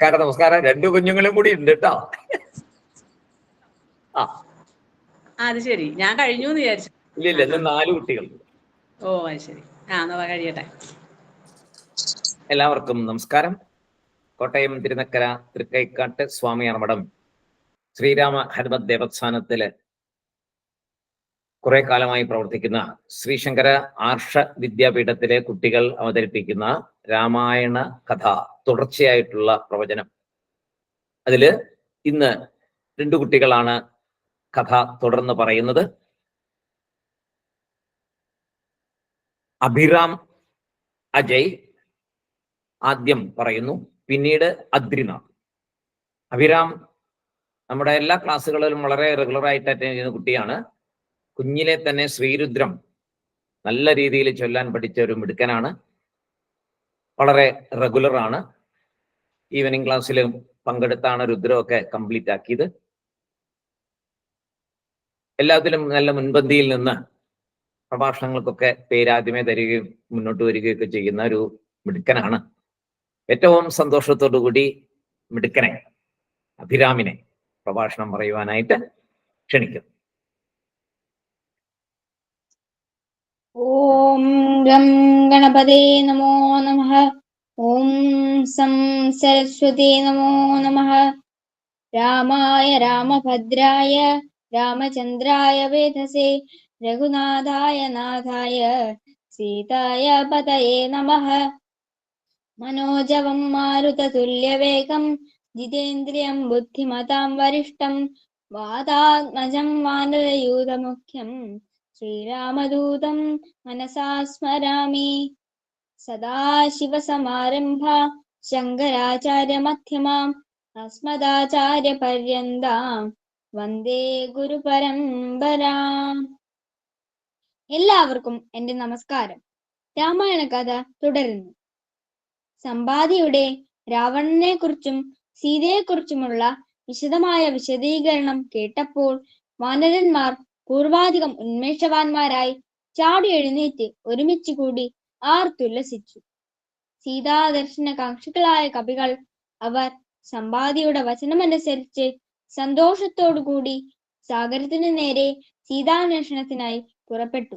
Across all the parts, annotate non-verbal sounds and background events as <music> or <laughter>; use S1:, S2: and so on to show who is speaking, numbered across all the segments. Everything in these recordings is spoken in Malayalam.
S1: നമസ്കാരം നമസ്കാരം. രണ്ടു കുഞ്ഞുങ്ങളും കൂടി ഉണ്ട് കേട്ടോ ആ.
S2: അത് ശരി. ഞാൻ കഴിഞ്ഞു എന്ന് വിചാരിച്ചു.
S1: ഇല്ല ഇല്ല. ഇന്ന് നാല് കുട്ടികൾ.
S2: ഓ അത് ശരി. ആ എന്നാ കഴിയട്ടെ.
S1: എല്ലാവർക്കും നമസ്കാരം. കോട്ടയം തിരുനക്കര തൃക്കൈക്കാട്ട് സ്വാമിയാർ മഠം ശ്രീരാമ ഹനുമത് ദേവസ്ഥാനത്തിൽ കുറെ കാലമായി പ്രവർത്തിക്കുന്ന ശ്രീശങ്കര ആർഷ വിദ്യാപീഠത്തിലെ കുട്ടികൾ അവതരിപ്പിക്കുന്ന രാമായണ കഥ തുടർച്ചയായിട്ടുള്ള പ്രവചനം. അതിൽ ഇന്ന് രണ്ടു കുട്ടികളാണ് കഥ തുടർന്ന് പറയുന്നത്. അഭിറാം അജയ് ആദ്യം പറയുന്നു പിന്നീട് അദ്രിനാഥ് അഭിരാം നമ്മുടെ എല്ലാ ക്ലാസ്സുകളിലും വളരെ റെഗുലറായിട്ട് അറ്റൻഡ് ചെയ്യുന്ന കുട്ടിയാണ്. കുഞ്ഞിലെ തന്നെ ശ്രീരുദ്രം നല്ല രീതിയിൽ ചൊല്ലാൻ പഠിച്ച ഒരു മിടുക്കനാണ്. വളരെ റെഗുലർ ആണ്. ഈവനിങ് ക്ലാസ്സിലും പങ്കെടുത്താണ് രുദ്രമൊക്കെ കംപ്ലീറ്റ് ആക്കിയത്. എല്ലാത്തിലും നല്ല മുൻപന്തിയിൽ നിന്ന് പ്രഭാഷണങ്ങൾക്കൊക്കെ പേരാദ്യമേ തരികയും മുന്നോട്ട് വരികയൊക്കെ ചെയ്യുന്ന ഒരു മിടുക്കനാണ്. ഏറ്റവും സന്തോഷത്തോടു കൂടി മിടുക്കനെ അഭിരാമിനെ പ്രഭാഷണം പറയുവാനായിട്ട് ക്ഷണിക്കും
S3: ॐ गं गणपते नमो नमः ॐ सं सरस्वती नमो नमः रामाय रामभद्राय रामचन्द्राय वेधसे रघुनाथाय नाथाय सीताय पतये नमः मनोजवं मारुततुल्यवेगं जितेन्द्रियं बुद्धिमतां वरिष्ठं वातात्मजं वानरयूतमुख्यम् ശ്രീരാമദൂതം മനസാ സ്മരാമി. സദാശിവസമാരംഭ ശങ്കരാചാര്യമധ്യമാം അസ്മദാചാര്യപര്യന്താം വന്ദേ ഗുരുപരമ്പരാം. എല്ലാവർക്കും എന്റെ നമസ്കാരം. രാമായണ കഥ തുടരുന്നു. സമ്പാദിയുടെ രാവണനെ കുറിച്ചും സീതയെക്കുറിച്ചുമുള്ള വിശദമായ വിശദീകരണം കേട്ടപ്പോൾ വാനരന്മാർ പൂർവാധികം ഉന്മേഷവാന്മാരായി ചാടി എഴുന്നേറ്റ് ഒരുമിച്ച് കൂടി ആർത്തുല്ലസിച്ചു. സീതാദർശന കാക്ഷികളായ കവികൾ അവർ സമ്പാദിയുടെ വചനമനുസരിച്ച് സന്തോഷത്തോടുകൂടി സാഗരത്തിനു നേരെ സീതാന്വേഷണത്തിനായി പുറപ്പെട്ടു.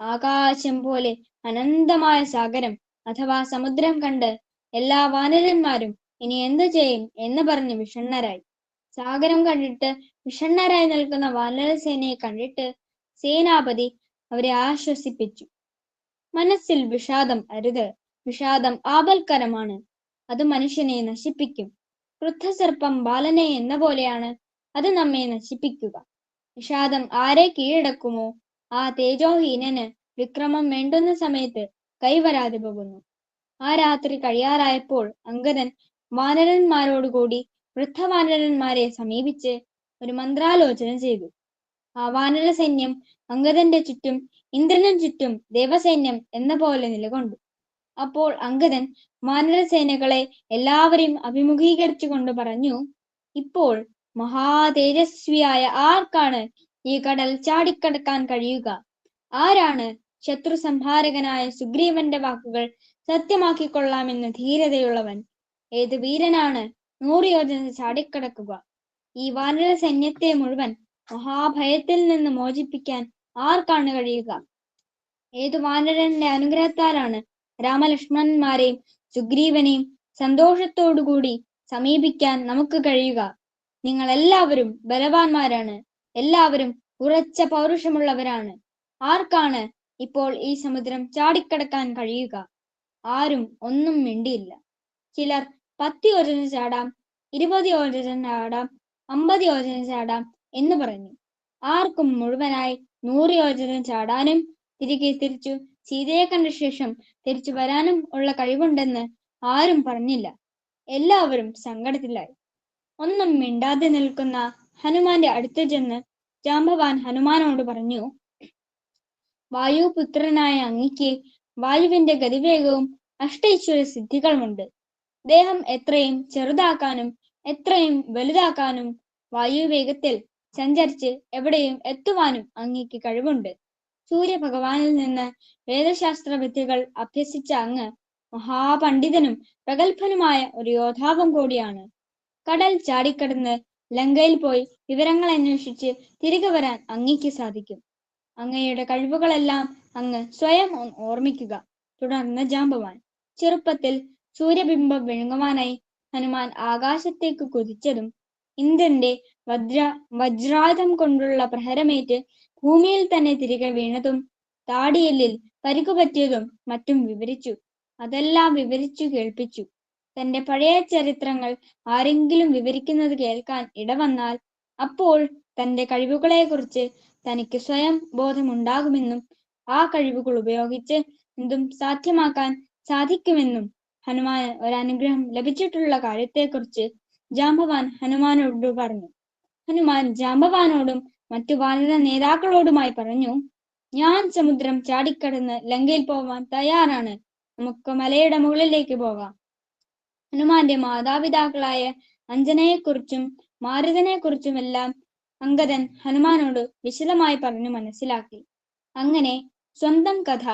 S3: ആകാശം പോലെ അനന്തമായ സാഗരം അഥവാ സമുദ്രം കണ്ട് എല്ലാ വാനരന്മാരും ഇനി എന്തു ചെയ്യും എന്ന് പറഞ്ഞ് വിഷണ്ണരായി. സാഗരം കണ്ടിട്ട് വിഷണ്ണരായി നിൽക്കുന്ന വാനരസേനയെ കണ്ടിട്ട് സേനാപതി അവരെ ആശ്വസിപ്പിച്ചു. മനസ്സിൽ വിഷാദം അരുത്. വിഷാദം ആപൽക്കരമാണ്. അത് മനുഷ്യനെ നശിപ്പിക്കും. വൃദ്ധസർപ്പം ബാലനെ എന്ന പോലെയാണ് അത് നമ്മെ നശിപ്പിക്കുക. വിഷാദം ആരെ കീഴടക്കുമോ? ആ തേജോഹീനന് വിക്രമം വേണ്ടുന്ന സമയത്ത് കൈവരാതെ പോകുന്നു. ആ രാത്രി കഴിയാറായപ്പോൾ അങ്കദൻ വാനരന്മാരോടുകൂടി വൃദ്ധവാനരന്മാരെ സമീപിച്ച് ഒരു മന്ത്രാലോചന ചെയ്തു. ആ വാനര സൈന്യം അങ്കദന്റെ ചുറ്റും ഇന്ദ്രനും ചുറ്റും ദേവസൈന്യം എന്ന പോലെ നിലകൊണ്ടു. അപ്പോൾ അങ്കദൻ വാനരസേനകളെ എല്ലാവരെയും അഭിമുഖീകരിച്ചുകൊണ്ട് പറഞ്ഞു ഇപ്പോൾ മഹാതേജസ്വിയായ ആർക്കാണ് ഈ കടൽ ചാടിക്കടക്കാൻ കഴിയുക? ആരാണ് ശത്രു സംഹാരകനായ സുഗ്രീവന്റെ വാക്കുകൾ സത്യമാക്കിക്കൊള്ളാമെന്ന് ധീരതയുള്ളവൻ? ഏത് വീരനാണ് നൂറ് യോജന ചാടിക്കടക്കുക. ഈ വാനര സൈന്യത്തെ മുഴുവൻ മഹാഭയത്തിൽ നിന്ന് മോചിപ്പിക്കാൻ ആർക്കാണ് കഴിയുക? ഏതു വാനരന്റെ അനുഗ്രഹത്താലാണ് രാമലക്ഷ്മണന്മാരെയും സുഗ്രീവനെയും സന്തോഷത്തോടുകൂടി സമീപിക്കാൻ നമുക്ക് കഴിയുക? നിങ്ങൾ എല്ലാവരും ബലവാന്മാരാണ്. എല്ലാവരും ഉറച്ച പൗരുഷമുള്ളവരാണ്. ആർക്കാണ് ഇപ്പോൾ ഈ സമുദ്രം ചാടിക്കടക്കാൻ കഴിയുക? ആരും ഒന്നും മിണ്ടിയില്ല. ചിലർ പത്ത് യോജന ചാടാം ഇരുപത് യോജന ചാടാം അമ്പത് യോജന ചാടാം എന്ന് പറഞ്ഞു. ആർക്കും മുഴുവനായി നൂറ് യോജന ചാടാനും തിരികെ തിരിച്ചു സീതയെ കണ്ട ശേഷം തിരിച്ചു വരാനും ഉള്ള കഴിവുണ്ടെന്ന് ആരും പറഞ്ഞില്ല. എല്ലാവരും സങ്കടത്തിലായി. ഒന്നും മിണ്ടാതെ നിൽക്കുന്ന ഹനുമാന്റെ അടുത്ത് ചെന്ന് ജാംബവാൻ ഹനുമാനോട് പറഞ്ഞു വായുപുത്രനായ അങ്ങിക്ക് വായുവിന്റെ ഗതിവേഗവും അഷ്ടൈശ്വര്യ സിദ്ധികളുമുണ്ട്. ദേഹം എത്രയും ചെറുതാക്കാനും എത്രയും വലുതാക്കാനും വായുവേഗത്തിൽ സഞ്ചരിച്ച് എവിടെയും എത്തുവാനും അങ്ങേക്ക് കഴിവുണ്ട്. സൂര്യഭഗവാനിൽ നിന്ന് വേദശാസ്ത്ര വിദ്യകൾ അഭ്യസിച്ച അങ്ങ് മഹാപണ്ഡിതനും പ്രഗത്ഭനുമായ ഒരു യോദ്ധാവും കൂടിയാണ്. കടൽ ചാടിക്കടന്ന് ലങ്കയിൽ പോയി വിവരങ്ങൾ അന്വേഷിച്ച് തിരികെ വരാൻ അങ്ങയ്ക്ക് സാധിക്കും. അങ്ങയുടെ കഴിവുകളെല്ലാം അങ്ങ് സ്വയം ഓർമ്മിക്കുക. തുടർന്ന് ജാമ്പവാൻ. ചെറുപ്പത്തിൽ സൂര്യബിംബം വിഴുങ്ങുവാനായി ഹനുമാൻ ആകാശത്തേക്ക് കുതിച്ചതും ഇന്ദ്രന്റെ വജ്ര വജ്രായുധം കൊണ്ടുള്ള പ്രഹരമേറ്റ് ഭൂമിയിൽ തന്നെ തിരികെ വീണതും താടിയെല്ലിൽ പരിക്കുപറ്റിയതും മറ്റും വിവരിച്ചു. അതെല്ലാം വിവരിച്ചു കേൾപ്പിച്ചു. തന്റെ പഴയ ചരിത്രങ്ങൾ ആരെങ്കിലും വിവരിക്കുന്നത് കേൾക്കാൻ ഇടവന്നാൽ അപ്പോൾ തന്റെ കഴിവുകളെ കുറിച്ച് തനിക്ക് സ്വയം ബോധമുണ്ടാകുമെന്നും ആ കഴിവുകൾ ഉപയോഗിച്ച് എന്തും സാധ്യമാക്കാൻ സാധിക്കുമെന്നും ഹനുമാന് ഒരനുഗ്രഹം ലഭിച്ചിട്ടുള്ള കാര്യത്തെക്കുറിച്ച് ജാംബവാൻ ഹനുമാനോട് പറഞ്ഞു. ഹനുമാൻ ജാംബവാനോടും മറ്റു വാനര നേതാക്കളോടുമായി പറഞ്ഞു ഞാൻ സമുദ്രം ചാടിക്കടന്ന് ലങ്കയിൽ പോവാൻ തയ്യാറാണ്. നമുക്ക് മലയുടെ മുകളിലേക്ക് പോകാം. ഹനുമാന്റെ മാതാപിതാക്കളായ അഞ്ജനയെക്കുറിച്ചും മാരുതനെക്കുറിച്ചുമെല്ലാം അങ്കദൻ ഹനുമാനോട് വിശദമായി പറഞ്ഞു മനസ്സിലാക്കി. അങ്ങനെ സ്വന്തം കഥ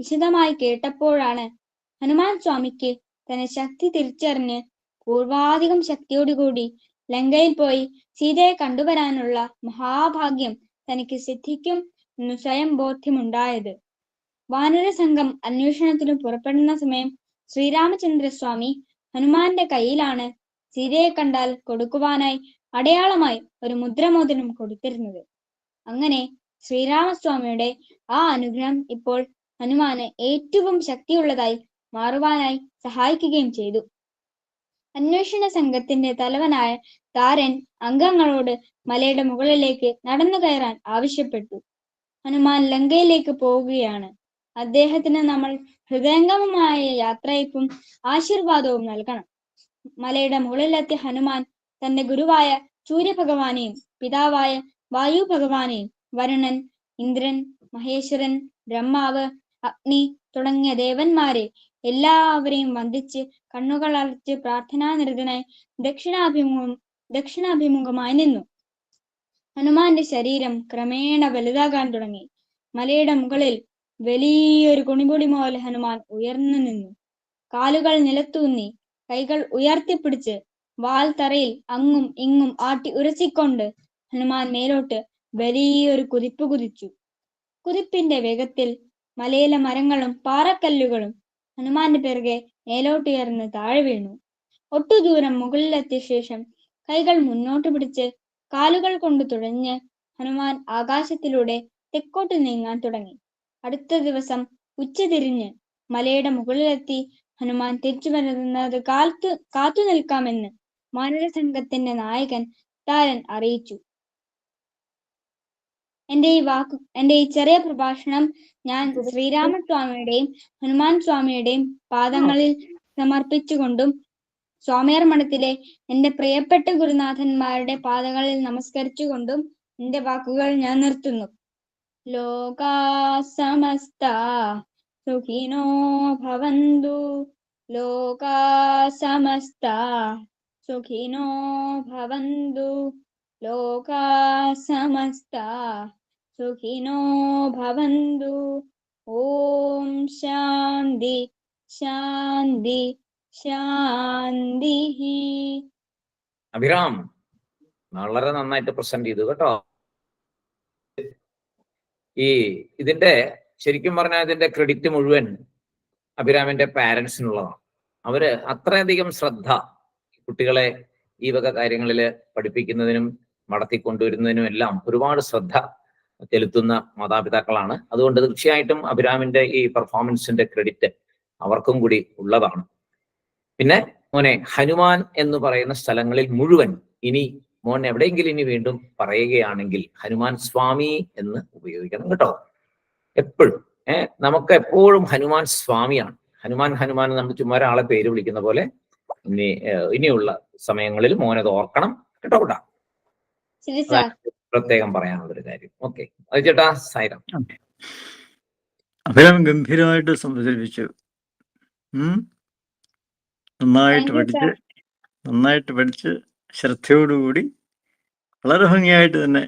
S3: വിശദമായി കേട്ടപ്പോഴാണ് ഹനുമാൻ സ്വാമിക്ക് തന്റെ ശക്തി തിരിച്ചറിഞ്ഞ് പൂർവാധികം ശക്തിയോടുകൂടി ലങ്കയിൽ പോയി സീതയെ കണ്ടുവരാനുള്ള മഹാഭാഗ്യം തനിക്ക് സിദ്ധിക്കും എന്ന് സ്വയം ബോധ്യമുണ്ടായത്. വാനര സംഘം അന്വേഷണത്തിന് പുറപ്പെടുന്ന സമയം ശ്രീരാമചന്ദ്രസ്വാമി ഹനുമാന്റെ കയ്യിലാണ് സീതയെ കണ്ടാൽ കൊടുക്കുവാനായി അടയാളമായി ഒരു മുദ്രമോതിരം കൊടുത്തിരുന്നത്. അങ്ങനെ ശ്രീരാമസ്വാമിയുടെ ആ അനുഗ്രഹം ഇപ്പോൾ ഹനുമാന് ഏറ്റവും ശക്തിയുള്ളതായി മാറുവാനായി സഹായിക്കുകയും ചെയ്തു. അന്വേഷണ സംഘത്തിന്റെ തലവനായ താരൻ അംഗങ്ങളോട് മലയുടെ മുകളിലേക്ക് നടന്നു കയറാൻ ആവശ്യപ്പെട്ടു. ഹനുമാൻ ലങ്കയിലേക്ക് പോവുകയാണ്. അദ്ദേഹത്തിന് നമ്മൾ ഹൃദയംഗമമായ യാത്രയപ്പും ആശീർവാദവും നൽകണം. മലയുടെ മുകളിലെത്തിയ ഹനുമാൻ തന്റെ ഗുരുവായ സൂര്യഭഗവാനെയും പിതാവായ വായു ഭഗവാനെയും വരുണൻ ഇന്ദ്രൻ മഹേശ്വരൻ ബ്രഹ്മാവ് അഗ്നി തുടങ്ങിയ ദേവന്മാരെ എല്ലാവരെയും വന്ദിച്ച് കണ്ണുകൾ അടച്ച് പ്രാർത്ഥനാനിരതനായി ദക്ഷിണാഭിമുഖം ദക്ഷിണാഭിമുഖമായി നിന്നു. ഹനുമാന്റെ ശരീരം ക്രമേണ വലുതാകാൻ തുടങ്ങി. മലയുടെ മുകളിൽ വലിയൊരു കുണിപൊടി പോലെ ഹനുമാൻ ഉയർന്നു നിന്നു. കാലുകൾ നിലത്തൂന്നി കൈകൾ ഉയർത്തിപ്പിടിച്ച് വാൽ തറയിൽ അങ്ങും ഇങ്ങും ആട്ടി ഉരസിക്കൊണ്ട് ഹനുമാൻ മേലോട്ട് വലിയൊരു കുതിപ്പ് കുതിച്ചു. കുതിപ്പിന്റെ വേഗത്തിൽ മലയിലെ മരങ്ങളും പാറക്കല്ലുകളും ഹനുമാന്റെ പിറകെ മേലോട്ടുയർന്ന് താഴെ വീണു. ഒട്ടു ദൂരം മുകളിലെത്തിയ ശേഷം കൈകൾ മുന്നോട്ട് പിടിച്ച് കാലുകൾ കൊണ്ട് തുഴഞ്ഞ് ഹനുമാൻ ആകാശത്തിലൂടെ തെക്കോട്ട് നീങ്ങാൻ തുടങ്ങി. അടുത്ത ദിവസം ഉച്ചതിരിഞ്ഞ് മലയുടെ മുകളിലെത്തി ഹനുമാൻ തിരിച്ചു വരുന്നത് കാത്തു കാത്തു നിൽക്കാമെന്ന് മാനര സംഘത്തിന്റെ നായകൻ താരൻ അറിയിച്ചു. എന്റെ ഈ വാക്കു എന്റെ ഈ ചെറിയ പ്രഭാഷണം ഞാൻ ശ്രീരാമസ്വാമിയുടെയും ഹനുമാൻ സ്വാമിയുടെയും പാദങ്ങളിൽ സമർപ്പിച്ചുകൊണ്ടും സ്വാമിയാർ മഠത്തിലെ എന്റെ പ്രിയപ്പെട്ട ഗുരുനാഥന്മാരുടെ പാദങ്ങളിൽ നമസ്കരിച്ചുകൊണ്ടും എന്റെ വാക്കുകൾ ഞാൻ നിർത്തുന്നു. ലോകാ സമസ്ത സുഖിനോ ഭവന്തു. ലോകാ സമസ്ത സുഖിനോ ഭവന്തു. ലോകാ സമസ്ത സുഖിനോ ഭവന്തു ഓം ശാന്തി ശാന്തി ശാന്തി
S1: അഭിരാം വളരെ നന്നായിട്ട് പ്രസന്റ് ചെയ്തു കേട്ടോ. ഈ ഇതിന്റെ ശരിക്കും പറഞ്ഞാൽ ഇതിന്റെ ക്രെഡിറ്റ് മുഴുവൻ അഭിരാമിന്റെ പാരന്റ്സിനുള്ളതാണ് അവർ അത്രയധികം ശ്രദ്ധ കുട്ടികളെ ഈ വക കാര്യങ്ങളിൽ പഠിപ്പിക്കുന്നതിനും നടത്തിക്കൊണ്ടുവരുന്നതിനും എല്ലാം ഒരുപാട് ശ്രദ്ധ ചെലുത്തുന്ന മാതാപിതാക്കളാണ്. അതുകൊണ്ട് തീർച്ചയായിട്ടും അഭിരാമിന്റെ ഈ പെർഫോമൻസിന്റെ ക്രെഡിറ്റ് അവർക്കും കൂടി ഉള്ളതാണ്. പിന്നെ മോനെ ഹനുമാൻ എന്ന് പറയുന്ന സ്ഥലങ്ങളിൽ മുഴുവൻ ഇനി മോൻ എവിടെയെങ്കിലും ഇനി വീണ്ടും പറയുകയാണെങ്കിൽ ഹനുമാൻ സ്വാമി എന്ന് ഉപയോഗിക്കണം കേട്ടോ. എപ്പോഴും ഏർ നമുക്ക് എപ്പോഴും ഹനുമാൻ സ്വാമിയാണ്. ഹനുമാൻ ഹനുമാൻ നമ്മൾ ചുമ്മാ ഒരാളെ പേര് വിളിക്കുന്ന പോലെ ഇനി ഇനിയുള്ള സമയങ്ങളിൽ മോനത് ഓർക്കണം. കേട്ടോ കൂട്ടാ? പ്രത്യേകം പറയാനുള്ളൊരു കാര്യം. ഓക്കെ. അത് ചേട്ടാ സൈറാം.
S4: അഭിരാം ഗംഭീരമായിട്ട് സംസാരിപ്പിച്ചു. നന്നായിട്ട് പഠിച്ച് നന്നായിട്ട് പഠിച്ച് ശ്രദ്ധയോടുകൂടി വളരെ ഭംഗിയായിട്ട് തന്നെ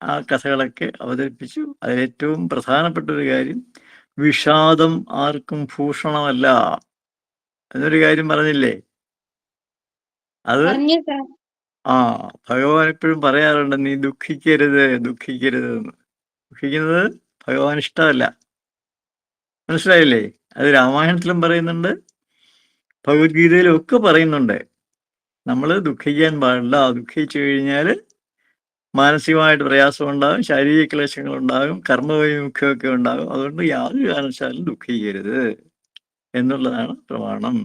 S4: ആ കഥകളൊക്കെ അവതരിപ്പിച്ചു. അതിലേറ്റവും പ്രധാനപ്പെട്ട ഒരു കാര്യം വിഷാദം ആർക്കും ഭൂഷണമല്ല എന്നൊരു കാര്യം പറഞ്ഞില്ലേ? അത്
S3: പറഞ്ഞു സാർ.
S4: ആ ഭഗവാൻ എപ്പോഴും പറയാറുണ്ട് നീ ദുഃഖിക്കരുത് ദുഃഖിക്കരുത് എന്ന് ദുഃഖിക്കുന്നത് ഭഗവാൻ ഇഷ്ടമല്ല. മനസ്സിലായില്ലേ? അത് രാമായണത്തിലും പറയുന്നുണ്ട് ഭഗവത്ഗീതയിലും ഒക്കെ പറയുന്നുണ്ട്. നമ്മൾ ദുഃഖിക്കാൻ പാടില്ല. ദുഃഖിച്ചു കഴിഞ്ഞാൽ മാനസികമായിട്ട് പ്രയാസം ഉണ്ടാകും ശാരീരിക ക്ലേശങ്ങൾ ഉണ്ടാകും കർമ്മവൈമുഖ്യമൊക്കെ ഉണ്ടാകും. അതുകൊണ്ട് യാതൊരു കാരണവശാലും ദുഃഖിക്കരുത് എന്നുള്ളതാണ് പ്രമാണം.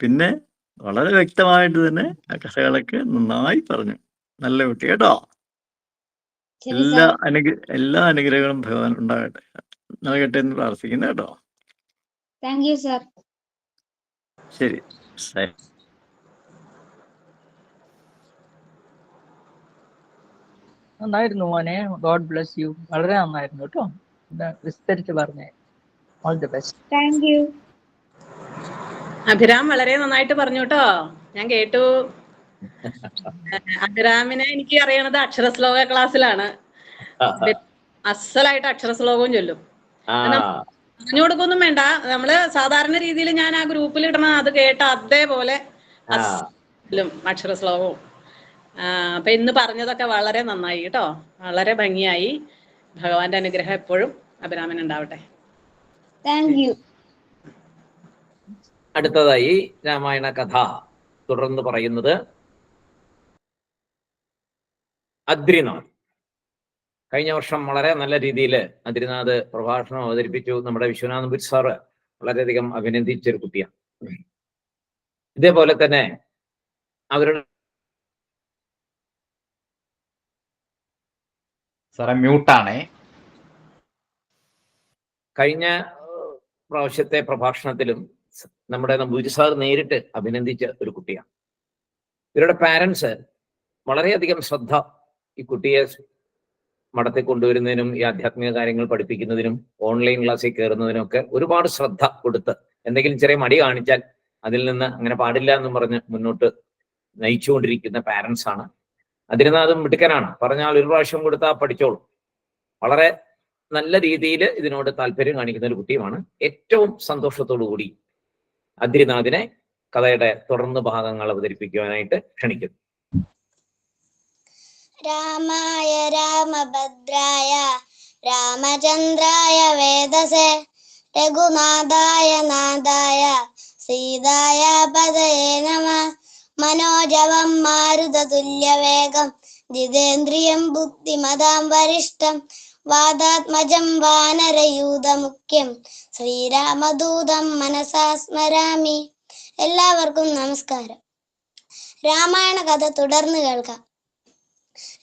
S4: പിന്നെ വളരെ വ്യക്തമായിട്ട് തന്നെ ആ കഥകളൊക്കെ നന്നായി പറഞ്ഞു. നല്ല കുട്ടി കേട്ടോ. എല്ലാ
S3: അനുഗ്രഹ
S4: അനുഗ്ര എല്ലാ അനുഗ്രഹങ്ങളും ഭഗവാൻ ഉണ്ടാകട്ടെ. നൽകട്ടെ എന്ന് പ്രാർത്ഥിക്കുന്നു കേട്ടോ.
S3: Thank you sir.
S4: ശരി.
S5: നന്നായിരുന്നു മോനെ. God bless you. വളരെ നന്നായിരുന്നു കേട്ടോ. ഇത് വിസ്തരിച്ച് പറഞ്ഞേ. All the best.
S3: Thank you.
S2: Abhiram വളരെ നന്നായിട്ട് പറഞ്ഞു കേട്ടോ ഞാൻ കേട്ടു. <laughs> അഭിരാമിനെ എനിക്ക് അറിയണത് അക്ഷരശ്ലോക ക്ലാസ്സിലാണ്. അസലായിട്ട് അക്ഷരശ്ലോകവും ചൊല്ലും.
S1: ആ.
S2: പറഞ്ഞു കൊടുക്കൊന്നും വേണ്ട. നമ്മൾ സാധാരണ രീതിയിൽ ഞാൻ ആ ഗ്രൂപ്പിൽ ഇടണ അത് കേട്ട അതേപോലെ അക്ഷര ശ്ലോകവും. അപ്പൊ ഇന്ന് പറഞ്ഞതൊക്കെ വളരെ നന്നായി കേട്ടോ വളരെ ഭംഗിയായി. ഭഗവാന്റെ അനുഗ്രഹം എപ്പോഴും അഭിരാമൻ ഉണ്ടാവട്ടെ
S3: താങ്ക് യു.
S1: അടുത്തതായി രാമായണ കഥ തുടർന്ന് പറയുന്നത് അദ്രിനാഥ്. കഴിഞ്ഞ വർഷം വളരെ നല്ല രീതിയിൽ അദ്രിനാഥ് പ്രഭാഷണം അവതരിപ്പിച്ചു. നമ്മുടെ വിശ്വനാഥ് പുരി സാറ് വളരെയധികം അഭിനന്ദിച്ച ഒരു കുട്ടിയാണ്. ഇതേപോലെ തന്നെ അവരുടെ
S6: സാറേ മ്യൂട്ടാണേ.
S1: കഴിഞ്ഞ പ്രാവശ്യത്തെ പ്രഭാഷണത്തിലും നമ്മുടെ നമ്പൂരി സാർ നേരിട്ട് അഭിനന്ദിച്ച ഒരു കുട്ടിയാണ്. ഇവരുടെ പാരൻസ് വളരെയധികം ശ്രദ്ധ ഈ കുട്ടിയെ മഠത്തിൽ കൊണ്ടുവരുന്നതിനും ഈ ആധ്യാത്മിക കാര്യങ്ങൾ പഠിപ്പിക്കുന്നതിനും ഓൺലൈൻ ക്ലാസ്സിൽ കയറുന്നതിനും ഒക്കെ ഒരുപാട് ശ്രദ്ധ കൊടുത്ത് എന്തെങ്കിലും ചെറിയ മടി കാണിച്ചാൽ അതിൽ നിന്ന് അങ്ങനെ പാടില്ല എന്ന് പറഞ്ഞ് മുന്നോട്ട് നയിച്ചുകൊണ്ടിരിക്കുന്ന പാരൻസ് ആണ്. അതിരുന്നാഥും മിടുക്കനാണ്. പറഞ്ഞാൽ ഒരു പ്രാവശ്യം കൊടുത്താൽ പഠിച്ചോളൂ. വളരെ നല്ല രീതിയിൽ ഇതിനോട് താല്പര്യം കാണിക്കുന്ന ഒരു കുട്ടിയുമാണ്. ഏറ്റവും സന്തോഷത്തോടു കൂടി അദ്രിനാഥിനെ കഥയുടെ തുടർന്ന് ഭാഗങ്ങൾ അവതരിപ്പിക്കുവാനായിട്ട് ക്ഷണിക്കുന്നു.
S7: രാമായ രാമഭദ്രായ രാമചന്ദ്രായ വേദസേ രഘുനാഥായ നാഥായ സീതായ പദയേ നമ മനോജവം മാരുതതുല്യവേഗം ജിതേന്ദ്രിയം ബുദ്ധിമതാം വരിഷ്ടം വാദാത്മജം വാനരയൂതമുഖ്യം. ശ്രീരാമദൂതം മനസാ സ്മരാമി. എല്ലാവർക്കും നമസ്കാരം. രാമായണ കഥ തുടർന്ന് കേൾക്കാം.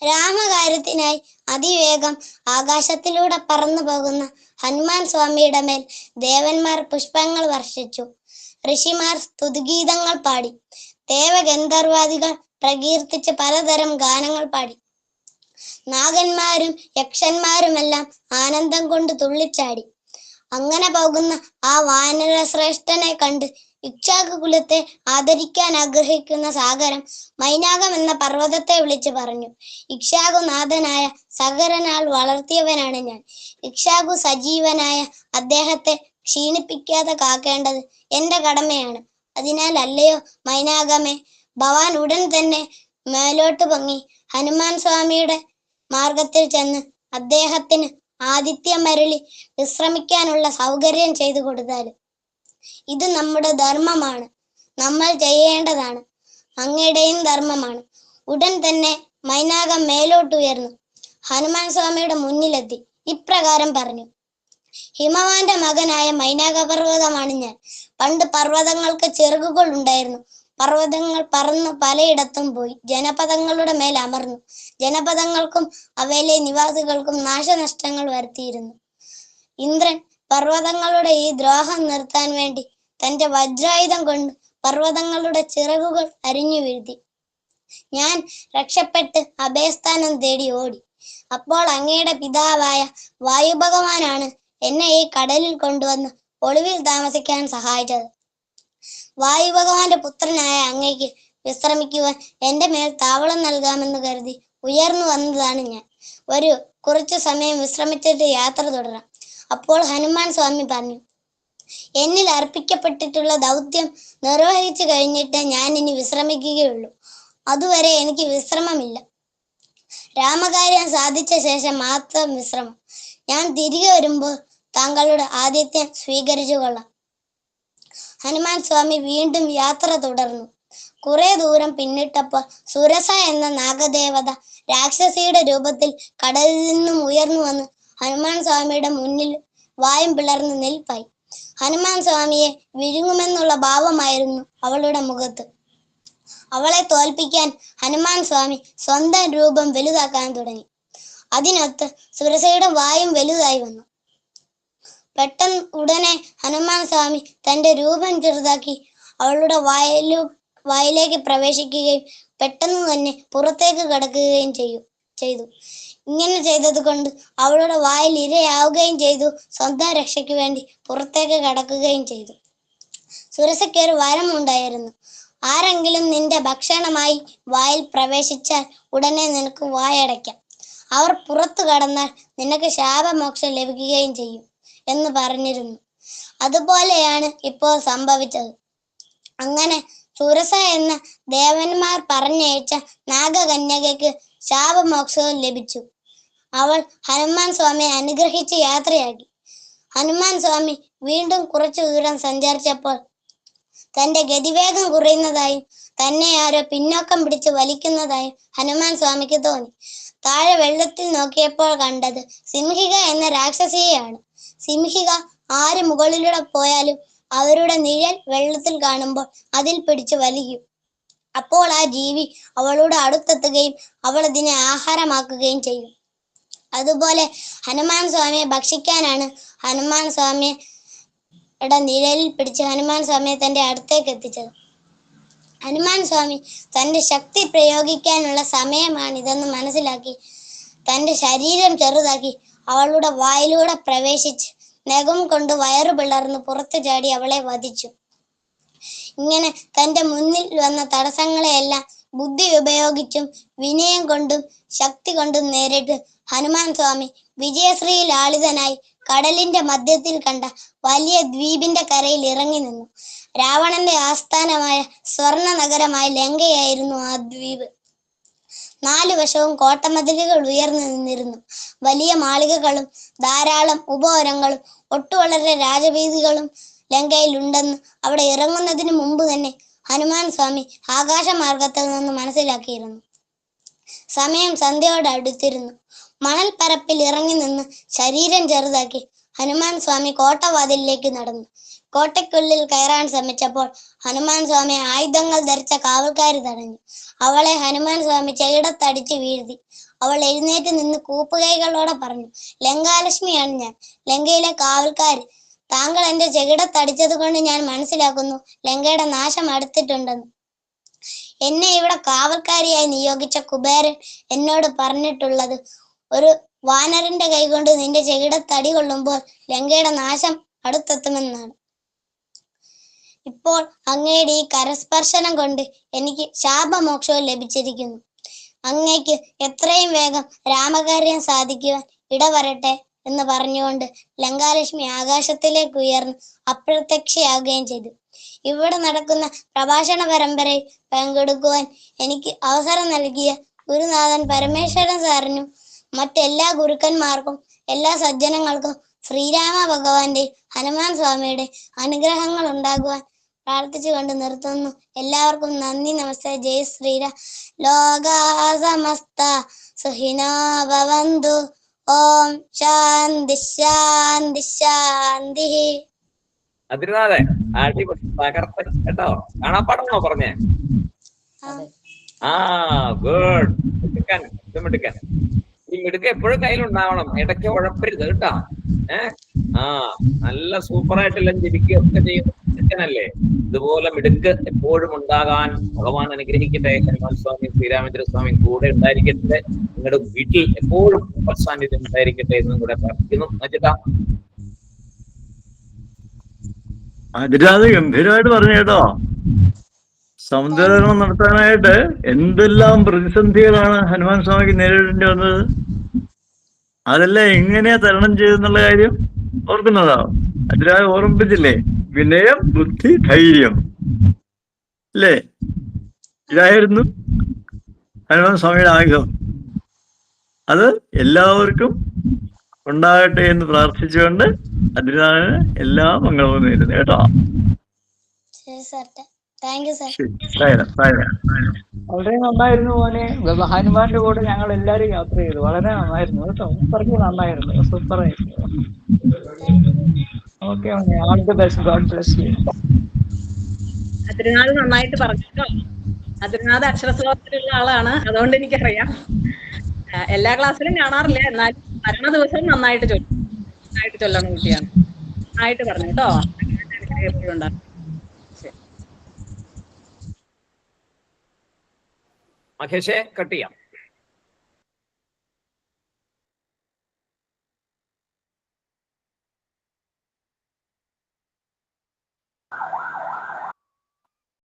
S7: രാമകാര്യത്തിനായി അതിവേഗം ആകാശത്തിലൂടെ പറന്നു പോകുന്ന ഹനുമാൻ സ്വാമിയുടെ മേൽ ദേവന്മാർ പുഷ്പങ്ങൾ വർഷിച്ചു. ഋഷിമാർ സ്തുതിഗീതങ്ങൾ പാടി. ദേവഗന്ധർവാദികൾ പ്രകീർത്തിച്ച് പലതരം ഗാനങ്ങൾ പാടി. നാഗന്മാരും യക്ഷന്മാരുമെല്ലാം ആനന്ദം കൊണ്ട് തുള്ളിച്ചാടി. അങ്ങനെ പോകുന്ന ആ വാനരശ്രേഷ്ഠനെ കണ്ട് ഇക്ഷാക്ക് കുലത്തെ ആദരിക്കാൻ ആഗ്രഹിക്കുന്ന സാഗരം മൈനാകം എന്ന പർവതത്തെ വിളിച്ചു പറഞ്ഞു. ഇക്ഷാകുനാഥനായ സഗരനാൽ വളർത്തിയവനാണ് ഞാൻ. ഇക്ഷാകു സജീവനായ അദ്ദേഹത്തെ ക്ഷീണിപ്പിക്കാതെ കാക്കേണ്ടത് എന്റെ കടമയാണ്. അതിനാൽ അല്ലയോ മൈനാകമേ? ഭവാൻ ഉടൻ തന്നെ മേലോട്ട് പൊങ്ങി. ഹനുമാൻ സ്വാമിയുടെ മാർഗത്തിൽ ചെന്ന് അദ്ദേഹത്തിന് ആദിത്യമരളി വിശ്രമിക്കാനുള്ള സൗകര്യം ചെയ്തു കൊടുത്താൽ ഇത് നമ്മുടെ ധർമ്മമാണ്. നമ്മൾ ചെയ്യേണ്ടതാണ്. അങ്ങയുടെയും ധർമ്മമാണ്. ഉടൻ തന്നെ മൈനാകം മേലോട്ടുയർന്നു. ഹനുമാൻ സ്വാമിയുടെ മുന്നിലെത്തി. ഇപ്രകാരം പറഞ്ഞു. ഹിമവാന്റെ മകനായ മൈനാക പർവതമാണ് ഞാൻ. പണ്ട് പർവതങ്ങൾക്ക് ചിറകുകൾ ഉണ്ടായിരുന്നു. പർവതങ്ങൾ പറന്ന് പലയിടത്തും പോയി. ജനപദങ്ങളുടെ മേൽ അമർന്നു. ജനപദങ്ങൾക്കും അവയിലെ നിവാസികൾക്കും നാശനഷ്ടങ്ങൾ വരുത്തിയിരുന്നു. ഇന്ദ്രൻ പർവതങ്ങളുടെ ഈ ദ്രോഹം നിർത്താൻ വേണ്ടി തന്റെ വജ്രായുധം കൊണ്ട് പർവതങ്ങളുടെ ചിറകുകൾ അരിഞ്ഞു വീഴ്ത്തി. ഞാൻ രക്ഷപ്പെട്ട് അഭയസ്ഥാനം തേടി ഓടി. അപ്പോൾ അങ്ങയുടെ പിതാവായ വായു ഭഗവാനാണ് എന്നെ ഈ കടലിൽ കൊണ്ടുവന്ന് ഒളിവിൽ താമസിക്കാൻ സഹായിച്ചത്. വായു ഭഗവാന്റെ പുത്രനായ അങ്ങയ്ക്ക് വിശ്രമിക്കുവാൻ എന്റെ മേൽ താവളം നൽകാമെന്ന് കരുതി ഉയർന്നു വന്നതാണ് ഞാൻ. ഒരു കുറച്ചു സമയം വിശ്രമിച്ചിട്ട് യാത്ര തുടരാം. അപ്പോൾ ഹനുമാൻ സ്വാമി പറഞ്ഞു എന്നിൽ അർപ്പിക്കപ്പെട്ടിട്ടുള്ള ദൗത്യം നിർവഹിച്ചു കഴിഞ്ഞിട്ട് ഞാൻ ഇനി വിശ്രമിക്കുകയുള്ളൂ. അതുവരെ എനിക്ക് വിശ്രമമില്ല. രാമകാര്യം സാധിച്ച ശേഷം മാത്രം വിശ്രമം. ഞാൻ തിരികെ വരുമ്പോൾ താങ്കളുടെ ആതിഥ്യം സ്വീകരിച്ചു കൊള്ളാം. ഹനുമാൻ സ്വാമി വീണ്ടും യാത്ര തുടർന്നു. കുറെ ദൂരം പിന്നിട്ടപ്പോൾ സുരസ എന്ന നാഗദേവത രാക്ഷസിയുടെ രൂപത്തിൽ കടലിൽ നിന്നും ഉയർന്നു വന്ന് ഹനുമാൻ സ്വാമിയുടെ മുന്നിൽ വായും പിളർന്ന് നിൽപ്പായി. ഹനുമാൻ സ്വാമിയെ വിഴുങ്ങുമെന്നുള്ള ഭാവമായിരുന്നു അവളുടെ മുഖത്ത്. അവളെ തോൽപ്പിക്കാൻ ഹനുമാൻ സ്വാമി സ്വന്തം രൂപം വലുതാക്കാൻ തുടങ്ങി. അതിനൊത്ത് സുരസയുടെ വായും വലുതായി വന്നു. പെട്ടെന്ന് ഉടനെ ഹനുമാൻ സ്വാമി തന്റെ രൂപം ചെറുതാക്കി അവളുടെ വായിലു വായിലേക്ക് പ്രവേശിക്കുകയും പെട്ടെന്ന് തന്നെ പുറത്തേക്ക് കടക്കുകയും ചെയ്യും ചെയ്തു. ഇങ്ങനെ ചെയ്തത് കൊണ്ട് അവളുടെ വായിൽ ഇരയാവുകയും ചെയ്തു. സ്വന്തം രക്ഷയ്ക്ക് വേണ്ടി പുറത്തേക്ക് കടക്കുകയും ചെയ്തു. സുരസയ്ക്ക് ഒരു ഉണ്ടായിരുന്നു. ആരെങ്കിലും നിന്റെ ഭക്ഷണമായി വായിൽ പ്രവേശിച്ചാൽ ഉടനെ നിനക്ക് വായടയ്ക്കാം. അവർ പുറത്തു കടന്നാൽ നിനക്ക് ശാപമോക്ഷം ലഭിക്കുകയും ചെയ്യും എന്ന് പറഞ്ഞിരുന്നു. അതുപോലെയാണ് ഇപ്പോൾ സംഭവിച്ചത്. അങ്ങനെ സുരസ എന്ന ദേവന്മാർ പറഞ്ഞയച്ച നാഗകന്യകയ്ക്ക് ശാപമോക്ഷവും ലഭിച്ചു. അവൾ ഹനുമാൻ സ്വാമിയെ അനുഗ്രഹിച്ച് യാത്രയാക്കി. ഹനുമാൻ സ്വാമി വീണ്ടും കുറച്ചു ദൂരം സഞ്ചരിച്ചപ്പോൾ തന്റെ ഗതിവേഗം കുറയുന്നതായും തന്നെ ആരോ പിന്നോക്കം പിടിച്ച് വലിക്കുന്നതായും ഹനുമാൻ സ്വാമിക്ക് തോന്നി. താഴെ വെള്ളത്തിൽ നോക്കിയപ്പോൾ കണ്ടത് സിംഹിക എന്ന രാക്ഷസിയെയാണ്. സിംഹിക ആര് മുകളിലൂടെ പോയാലും അവരുടെ നിഴൽ വെള്ളത്തിൽ കാണുമ്പോൾ അതിൽ പിടിച്ച് വലിയും. അപ്പോൾ ആ ജീവി അവളുടെ അടുത്തെത്തുകയും അവൾ അതിനെ ആഹാരമാക്കുകയും ചെയ്യും. അതുപോലെ ഹനുമാൻ സ്വാമിയെ ഭക്ഷിക്കാനാണ് ഹനുമാൻ സ്വാമിയുടെ യുടെ നിഴലിൽ പിടിച്ച് ഹനുമാൻ സ്വാമിയെ തന്റെ അടുത്തേക്ക് എത്തിച്ചത്. ഹനുമാൻ സ്വാമി തന്റെ ശക്തി പ്രയോഗിക്കാനുള്ള സമയമാണിതെന്ന് മനസ്സിലാക്കി തന്റെ ശരീരം ചെറുതാക്കി അവളുടെ വായിലൂടെ പ്രവേശിച്ച് നഖം കൊണ്ട് വയറു പിളർന്ന് പുറത്തു ചാടി അവളെ വധിച്ചു. ഇങ്ങനെ തന്റെ മുന്നിൽ വന്ന തടസ്സങ്ങളെയെല്ലാം ബുദ്ധി ഉപയോഗിച്ചും വിനയം കൊണ്ടും ശക്തി കൊണ്ടും നേരിട്ട് ഹനുമാൻ സ്വാമി വിജയശ്രീ ലാളിതനായി കടലിന്റെ മധ്യത്തിൽ കണ്ട വലിയ ദ്വീപിന്റെ കരയിൽ ഇറങ്ങി നിന്നു. രാവണന്റെ ആസ്ഥാനമായ സ്വർണ നഗരമായ ലങ്കയായിരുന്നു ആ ദ്വീപ്. നാലു വശവും കോട്ടമതിലുകൾ ഉയർന്നു നിന്നിരുന്നു. വലിയ മാളികകളും ധാരാളം ഉപവനങ്ങളും ഒട്ടുവളരെ രാജവീതികളും ലങ്കയിൽ ഉണ്ടെന്ന് അവിടെ ഇറങ്ങുന്നതിന് മുമ്പ് തന്നെ ഹനുമാൻ സ്വാമി ആകാശമാർഗത്തിൽ നിന്ന് മനസ്സിലാക്കിയിരുന്നു. സമയം സന്ധ്യയോട് അടുത്തിരുന്നു. മണൽപ്പരപ്പിൽ ഇറങ്ങി നിന്ന് ശരീരം ചെറുതാക്കി ഹനുമാൻ സ്വാമി കോട്ടവാതിലേക്ക് നടന്നു. കോട്ടയ്ക്കുള്ളിൽ കയറാൻ ശ്രമിച്ചപ്പോൾ ഹനുമാൻ സ്വാമി ആയുധങ്ങൾ ധരിച്ച കാവൽക്കാർ തടഞ്ഞു. അവളെ ഹനുമാൻ സ്വാമി ചെകിടത്തടിച്ച് വീഴ്ത്തി. അവൾ എഴുന്നേറ്റ് നിന്ന് കൂപ്പുകൈകളോടെ പറഞ്ഞു ലങ്കാലക്ഷ്മിയാണ് ഞാൻ. ലങ്കയിലെ കാവൽക്കാരി. താങ്കൾ എന്റെ ചെകിടത്തടിച്ചത് കൊണ്ട് ഞാൻ മനസ്സിലാക്കുന്നു ലങ്കയുടെ നാശം അടുത്തിട്ടുണ്ടെന്ന്. എന്നെ ഇവിടെ കാവൽക്കാരിയായി നിയോഗിച്ച കുബേരൻ എന്നോട് പറഞ്ഞിട്ടുള്ളത് ഒരു വാനരന്റെ കൈകൊണ്ട് നിന്റെ ചെകിടത്തടി കൊള്ളുമ്പോൾ ലങ്കയുടെ നാശം അടുത്തെത്തുമെന്നാണ്. ഇപ്പോൾ അങ്ങയുടെ ഈ കരസ്പർശനം കൊണ്ട് എനിക്ക് ശാപമോക്ഷവും ലഭിച്ചിരിക്കുന്നു. അങ്ങേക്ക് എത്രയും വേഗം രാമകാര്യം സാധിക്കുവാൻ ഇടവരട്ടെ എന്ന് പറഞ്ഞുകൊണ്ട് ലങ്കാലക്ഷ്മി ആകാശത്തിലേക്ക് ഉയർന്ന് അപ്രത്യക്ഷയാകുകയും ചെയ്തു. ഇവിടെ നടക്കുന്ന പ്രഭാഷണ പരമ്പരയിൽ പങ്കെടുക്കുവാൻ എനിക്ക് അവസരം നൽകിയ ഗുരുനാഥൻ പരമേശ്വരൻ സാറിനും മറ്റെല്ലാ ഗുരുക്കന്മാർക്കും എല്ലാ സജ്ജനങ്ങൾക്കും ശ്രീരാമ ഭഗവാന്റെ ഹനുമാൻ സ്വാമിയുടെ അനുഗ്രഹങ്ങൾ ഉണ്ടാകുവാൻ പ്രാർത്ഥിച്ചുകൊണ്ട് നിർത്തുന്നു. എല്ലാവർക്കും നന്ദി നമസ്തേ. ജയ് ശ്രീരാം ലോകാ സമസ്ത ഭവന്തു. ഓം ശാന്തി ശാന്തി ശാന്തി.
S1: അതിരുന്നാതെ അടിപൊളി. തകർത്ത് കേട്ടോ. കാണാപ്പാടാണോ പറഞ്ഞേ? ആ. ഗുഡ്. മിടുക്കാൻ മിടുക്കാൻ ഈ മിടുക്ക് എപ്പോഴും കയ്യിലുണ്ടാവണം. ഇടയ്ക്ക് ഉഴപ്പരുത് കേട്ടാ. ഏ? ആ നല്ല സൂപ്പറായിട്ടെല്ലാം ഒക്കെ ചെയ്യുന്ന മിടുക്കനല്ലേ? ഇതുപോലെ മിടുക്ക് എപ്പോഴും ഉണ്ടാകാൻ ഭഗവാൻ അനുഗ്രഹിക്കട്ടെ. ഹനുമാൻ സ്വാമി ശ്രീരാമചന്ദ്ര സ്വാമി കൂടെ ഉണ്ടായിരിക്കട്ടെ. നിങ്ങളുടെ വീട്ടിൽ എപ്പോഴും സാന്നിധ്യം ഉണ്ടായിരിക്കട്ടെ എന്നും കൂടെ പ്രാർത്ഥിക്കുന്നു. വെച്ചിട്ടാ
S4: അതിരാത് ഗംഭീരമായിട്ട് പറഞ്ഞു കേട്ടോ. സമുദ്രതരണം നടത്താനായിട്ട് എന്തെല്ലാം പ്രതിസന്ധികളാണ് ഹനുമാൻ സ്വാമിക്ക് നേരിടേണ്ടി വന്നത്. അതെല്ലാം എങ്ങനെയാ തരണം ചെയ്തെന്നുള്ള കാര്യം ഓർക്കുന്നതാ. അതിരാ ഓർമ്മിപ്പിച്ചില്ലേ? വിനയം ബുദ്ധി ധൈര്യം. അല്ലേ ഇതായിരുന്നു ഹനുമാൻ സ്വാമിയുടെ ആഗ്രഹം. അത് എല്ലാവർക്കും ഉണ്ടാകട്ടെ എന്ന് പ്രാർത്ഥിച്ചുകൊണ്ട് അതിനാണ് എല്ലാ മംഗളവും നേരുന്നത് കേട്ടോ?
S5: വളരെ നന്നായിരുന്നു മോനെ. ഹനുമാന്റെ കൂടെ ഞങ്ങൾ എല്ലാരും യാത്ര ചെയ്തു. വളരെ നന്നായിരുന്നു. കേട്ടോ? സൂപ്പർക്ക് നന്നായിരുന്നു. സൂപ്പർ ആയിരുന്നു okay all the best. God bless you.
S2: Athirunath നന്നായിട്ട് പറഞ്ഞോ അതിനാഥ് അക്ഷര അക്ഷരശ്ലോകത്തിലുള്ള ആളാണ്. അതുകൊണ്ട് എനിക്കറിയാം. എല്ലാ ക്ലാസ്സിലും കാണാറില്ല? എന്നാലും ഭരണ ദിവസം നന്നായിട്ട് ചൊല്ലും നന്നായിട്ട് ചൊല്ലണ കുട്ടിയാണ്. നന്നായിട്ട് പറഞ്ഞു കേട്ടോ. എപ്പോഴും ഉണ്ടാകും
S1: മഹേഷെ കട്ട് ചെയ്യാം.